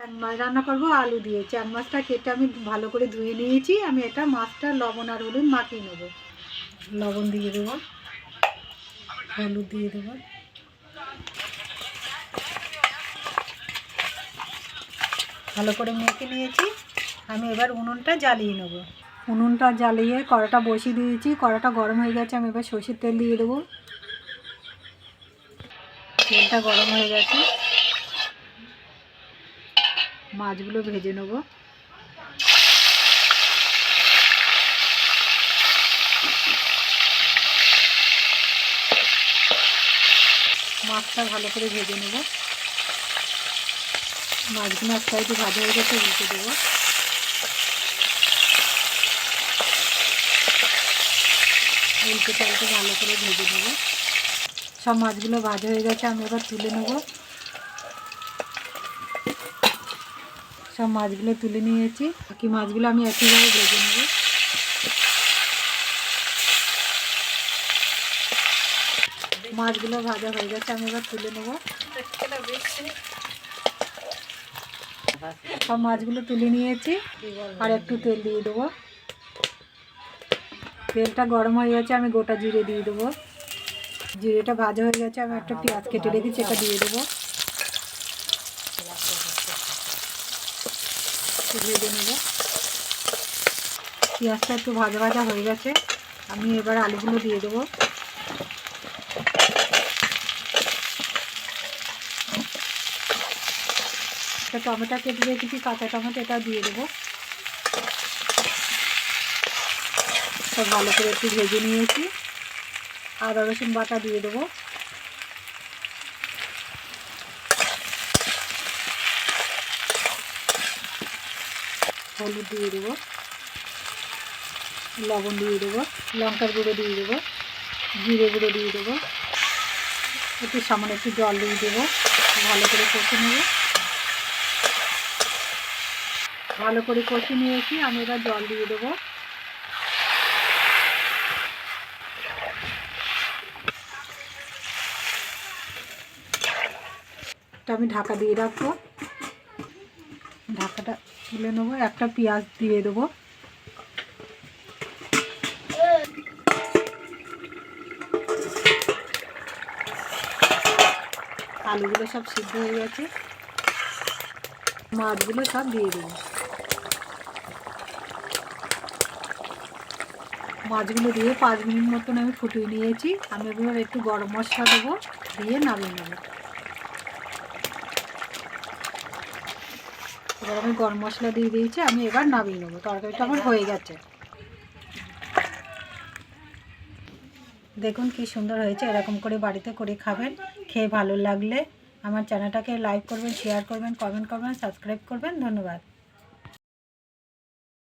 মাছ রান্না করব আলু দিয়ে। চান মাছটা কেটে আমি ভালো করে ধুয়ে নিয়েছি। আমি এটা মাছটা লবণ আর হলুদ মাখিয়ে নেব। লবণ দিয়ে দেবো। হলুদ দিয়ে দেবো। ভালো করে মেখে নিয়েছি। আমি এবার উনুনটা জ্বালিয়ে নেব। উনুনটা জ্বালিয়ে কড়াটা বসিয়ে দিয়েছি। কড়াটা গরম হয়ে গেছে। আমি এবার সর্ষের তেল দিয়ে দেবো। তেলটা গরম হয়ে গেছে। মাছগুলো ভেজে নেব। মাছটা ভালো করে ভেজে নেব। মাছগুলো এক সাইডে ভাজা হয়ে গেছে, উল্টে দেবো। উল্টে চালতে ভালো করে ভেজে নেব। সব মাছগুলো ভাজা হয়ে গেছে, আমি এবার তুলে নেব। সব মাছগুলো তুলে নিয়েছি। বাকি মাছগুলো আমি একইভাবে ভেজে নেব। মাছগুলো ভাজা হয়ে গেছে, আমি এবার তুলে নেব। সব মাছগুলো তুলে নিয়েছি, আর একটু তেল দিয়ে দেবো। তেলটা গরম হয়ে গেছে, আমি গোটা জিরে দিয়ে দেবো। জিরেটা ভাজা হয়ে গেছে, আমি একটা পেঁয়াজ কেটে রেখেছি, এটা দিয়ে দেবো। ভেজে নেব। পেঁয়াজটা একটু ভাজা ভাজা হয়ে গেছে। আমি এবার আলুগুলো দিয়ে দেবো। একটা টমেটো কেটে দিয়ে রেখেছি কাঁচা টমেটো, এটা দিয়ে দেবো। সব ভালো করে একটু ভেজে নিয়েছি। আদা রসুন বাটা দিয়ে দেবো। হলুদ দিয়ে দেবো, লবণ দিয়ে দেবো, লঙ্কার গুঁড়ো দিয়ে দেবো, জিরে গুঁড়ো দিয়ে দেবো, একটু সামান্য একটু জল দিয়ে দেবো, ভালো করে কষে নেব। ভালো করে কষে নিয়েছি, আমি এবার জল দিয়ে দেবো। আমি ঢাকা দিয়ে রাখব। ঢাকাটা তুলে নেব, একটা পেঁয়াজ দিয়ে দেবো। আলুগুলো সব সিদ্ধ হয়ে গেছে। মাছগুলো সব দিয়ে দেবো। মাছগুলো দিয়ে পাঁচ মিনিট মতন আমি ফুটিয়ে নিয়েছি। আমি এবার একটু গরম মশলা দেবো, দিয়ে নামিয়ে নেব। এবার আমি গরম মশলা দিয়ে দিয়েছি, আমি এবার নামিয়ে নেব। তরকারিটা আমার হয়ে গেছে। দেখুন কি সুন্দর হয়েছে, এরকম করে বাড়িতে করে খাবেন, খেয়ে ভালো লাগলে। আমার চ্যানেলটাকে লাইক করবেন, শেয়ার করবেন, কমেন্ট করবেন, সাবস্ক্রাইব করবেন। ধন্যবাদ।